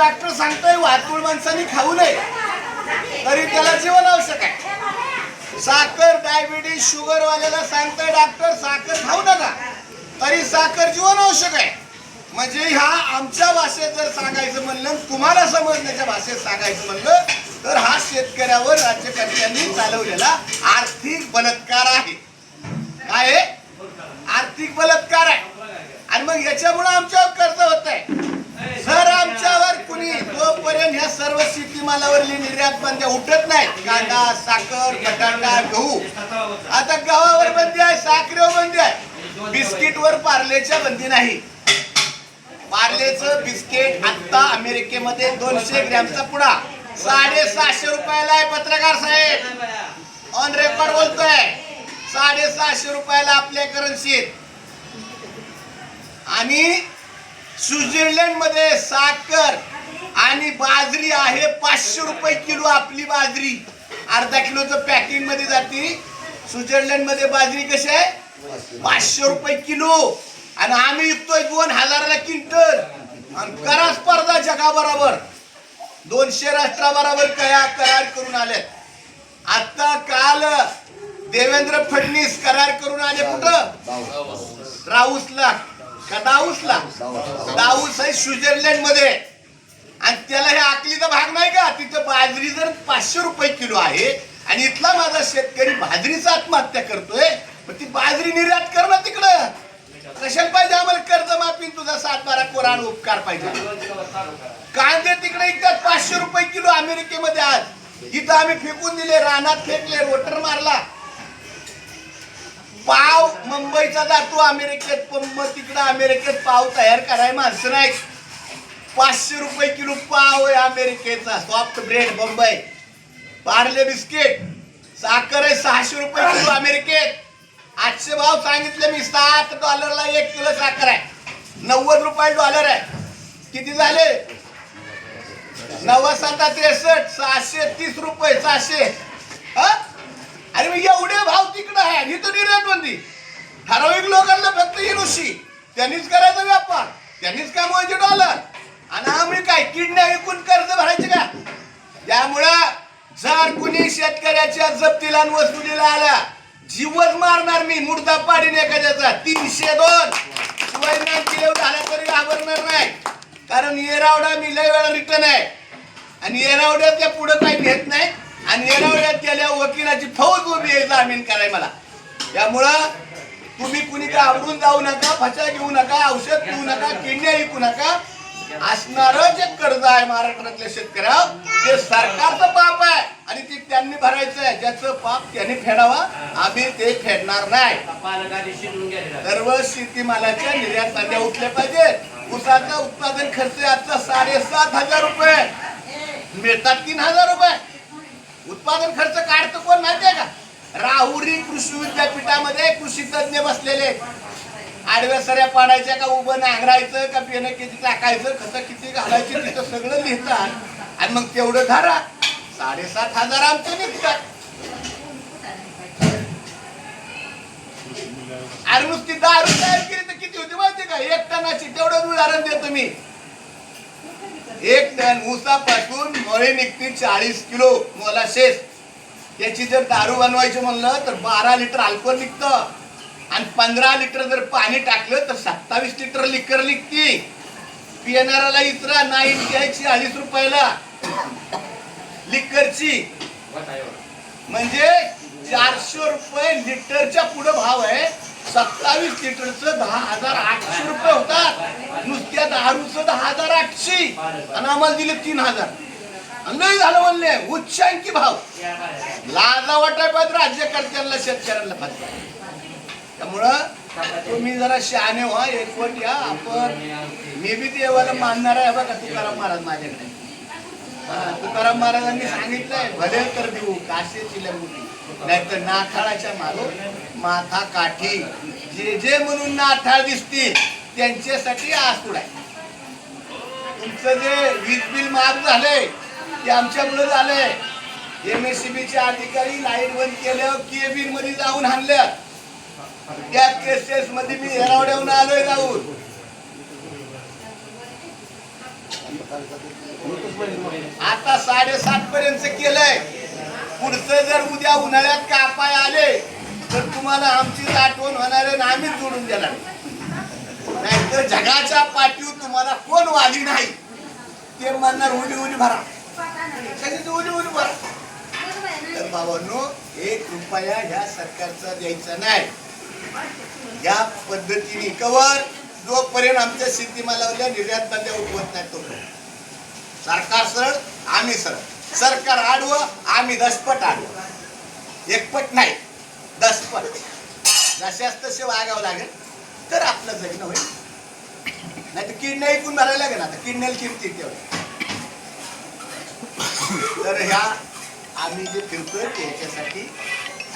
Doctor सांगतोय वातुळ माणसांनी खाऊ नये. तरी त्याला जीवन आवश्यक आहे. साखर डायबिटीज शुगर वाल्याला सांगतोय डॉक्टर साखर खाऊ नका. तरी साखर जीवन आवश्यक आहे. म्हणजे ह्या आमच्या भाषेत जर सांगायचं म्हणलं तुम्हाला समजण्याच्या भाषेत सांगायचं म्हणलं तर हा शेतकऱ्यावर राज्यकर्त्यांनी चालवलेला आर्थिक बलात्कार आहे. काय आर्थिक बलात्कार आहे. आणि मग याच्यामुळे आमच्यावर कर्ज होत आहे जर आमच्यावर कुणी तोपर्यंत ह्या सर्व शेतीमालावरली निर्यात बंदी उठत नाही. कांदा साखर बटाटा गहू. आता गव्हावर बंदी आहे साखरेवर बंदी आहे. बिस्किटवर पार्लेच्या बंदी नाही. पार्लेचं बिस्किट आता अमेरिकेमध्ये दोनशे ग्रॅमचा पुडा. साडेसहाशे रुपयाला आहे पत्रकार साहेब. ऑन रेकॉर्ड बोलतोय. साडेसहाशे रुपयाला आपल्या करन्सीत आणि स्वित्झर्लंडमध्ये साखर आणि बाजरी आहे. पाचशे रुपये किलो आपली बाजरी. अर्धा किलोचं पॅकिंगमध्ये जाते. स्वित्झर्लंडमध्ये बाजरी कशी आहे? पाचशे रुपये किलो. आणि आम्ही विकतोय दोन हजाराला क्विंटल. आणि करा स्पर्धा जगाबरोबर. दोनशे राष्ट्राबरोबर कया करार करून आले आता काल देवेंद्र फडणवीस करार करून आले कुठं? राऊसला. का दाऊसला? दाऊस आहे स्वित्झर्लंडमध्ये आणि त्याला हे आकलीचा भाग नाही का? तिथं बाजरी जर पाचशे रुपये किलो आहे आणि इथला माझा शेतकरी बाजरीचा आत्महत्या करतोय पण ती बाजरी निर्यात कर ना तिकडं. कशाला पाहिजे आम्हाला कर्ज माफी तुझा सात बारा कोराण उपकार पाहिजे? कांदे तिकडे इकतात पाचशे रुपये किलो अमेरिकेमध्ये आज. इथं आम्ही फेकून दिले रानात फेकले रोटर मारला. पाव मुंबईचा जातो अमेरिकेत पण मग तिकडं अमेरिकेत पाव तयार कराय माणसं नाही पाचशे रुपये किलो पाव आहे अमेरिकेचा soft bread Bombay Parle biscuit साखर आहे सहाशे रुपये किलो अमेरिकेत. आठशे भाव सांगितले मी सात डॉलरला एक किलो साखर आहे. नव्वद रुपये डॉलर आहे. किती झाले? नव्वद सात त्रेसष्ट सहाशे तीस रुपये सहाशे. हा? अरे मग एवढे भाव तिकडं आहे आणि तर निर्यात ठराविक लोकांना फक्त इनुशी त्यांनीच करायचा व्यापार त्यांनीच कमवायचे डॉलर आणि आम्ही काय किडण्या विकून कर्ज भरायचे का? त्यामुळं जर कुणी शेतकऱ्याच्या जप्तीला वसुलीला आला जीवच मारणार मी मुर्दा पाडीन एखाद्याचा. तीनशे दोन. शिवाय किलो झाला तरी घाबरणार नाही. कारण येरावडा मी लय वेळा रिटर्न आहे. आणि येरावड्यात त्या पुढं काही घेत नाही. आणि येरावड्यात गेल्या वकिलाची फौज उभी आहे जामीन कराय मला. त्यामुळं तुम्ही कुणी घाबरून जाऊ नका फचा घेऊ नका औषध घेऊ नका किडण्या विकू नका. असणार जे कर्ज आहे महाराष्ट्रातल्या शेतकऱ्या ते सरकारचं पाप आहे आणि ते त्यांनी भरायचं आहे. ज्याचं पाप त्यांनी फेडावा आम्ही ते फेडणार नाही. सर्व शेतीमालाच्या निर्यात बंद्या उठल्या पाहिजेत. ऊसाचा उत्पादन खर्च आजचा साडेसात हजार रुपये. मिळतात तीन हजार रुपये. उत्पादन खर्च काढतो कोण माहितीये का? राहुरी कृषी विद्यापीठामध्ये कृषी तज्ञ बसलेले आडव्या सऱ्या पाडायच्या का उभं नांगरायचं का बियाणं किती टाकायचं खत किती घालायची तिथं सगळं लिहितात. आणि मग तेवढं धरा. साडेसात हजार आमचे निघतात. अरे नुसती दारू तयार केली तर किती होती माहिती का? एक टनाची. तेवढं उदाहरण देतो मी. एक टन ऊसापासून मळे निघते चाळीस किलो मोलाशेस त्याची जर दारू बनवायची म्हणलं तर बारा लिटर अल्कोहोल निघतं. आणि पंधरा लिटर जर पाणी टाकलं तर सत्तावीस लिटर लिकर निघती. पिणाऱ्याला इतरा नाही द्यायची अडीच रुपयाला. लिकरची. म्हणजे चारशे रुपये लिटरच्या पुढे भाव आहे. सत्तावीस लिटरचं दहा हजार आठशे रुपये होतात नुसत्या दारूचं दहा हजार आठशे. आणि आम्हाला दिले तीन हजार. आणि लय झालं म्हणले उच्चांकी भाव. लाजा वाटाय पाहिजे राज्यकर्त्यांना शेतकऱ्यांना पाहिजे त्यामुळं तुम्ही जरा शहाणे व्हा एकवट या. आपण मी बी देवाला मानणार आहे बघा तुकाराम महाराज माझ्याकडे. तुकाराम महाराजांनी सांगितलंय भले तर देऊ काशीची लंगुटी नाहीतर नाथाळाच्या मालो माथा काठी. जे जे म्हणून नाथाळ दिसतील त्यांच्यासाठी आसूड आहे. तुमचं जे वीज बिल माफ झालंय ते आमच्यामुळे झालंय एम एस अधिकारी लाइट बंद केलं केबिनमध्ये जाऊन आणलं त्या केसेस मध्ये मी हेरावड्याहून आलोय जाऊन आता साडेसात पर्यंत केलंय. पुढचं जर उद्या उन्हाळ्यात कापाय आले तर तुम्हाला आमची आठवण होणार आहे आम्हीच जोडून देणार. नाहीतर जगाच्या पाठीवर तुम्हाला कोण वाली नाही. ते म्हणणार उडी उडी भरा. कधीच उडी उडी भरा. तर बाबांनो एक रुपया ह्या सरकारचा द्यायचा नाही. या पद्धतीने कवर जोपर्यंत आमच्या शेतीमालावरल्या निर्यात बंद्या उठवत नाही तो सरकार सरळ आम्ही सरळ. सरकार आडवं आम्ही दसपट आडवं. एकपट नाही दसपट जशाच तसे वागावं लागेल. तर आपलं जगणं होईल. नाही तर किडण्या ऐकून भरायला लागेल आता. किडण्याला किमती तेवढ्या. तर ह्या आम्ही जे फिरतोय त्याच्यासाठी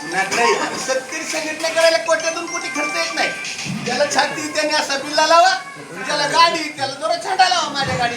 नाही आणि शेतकरी संघटना करायला कोट्यातून कुठे खर्च येत नाही. त्याला छाती त्याने असा बिल्ला लावा त्याला गाडी त्याला जोरा छाटा लावा माझ्या गाडी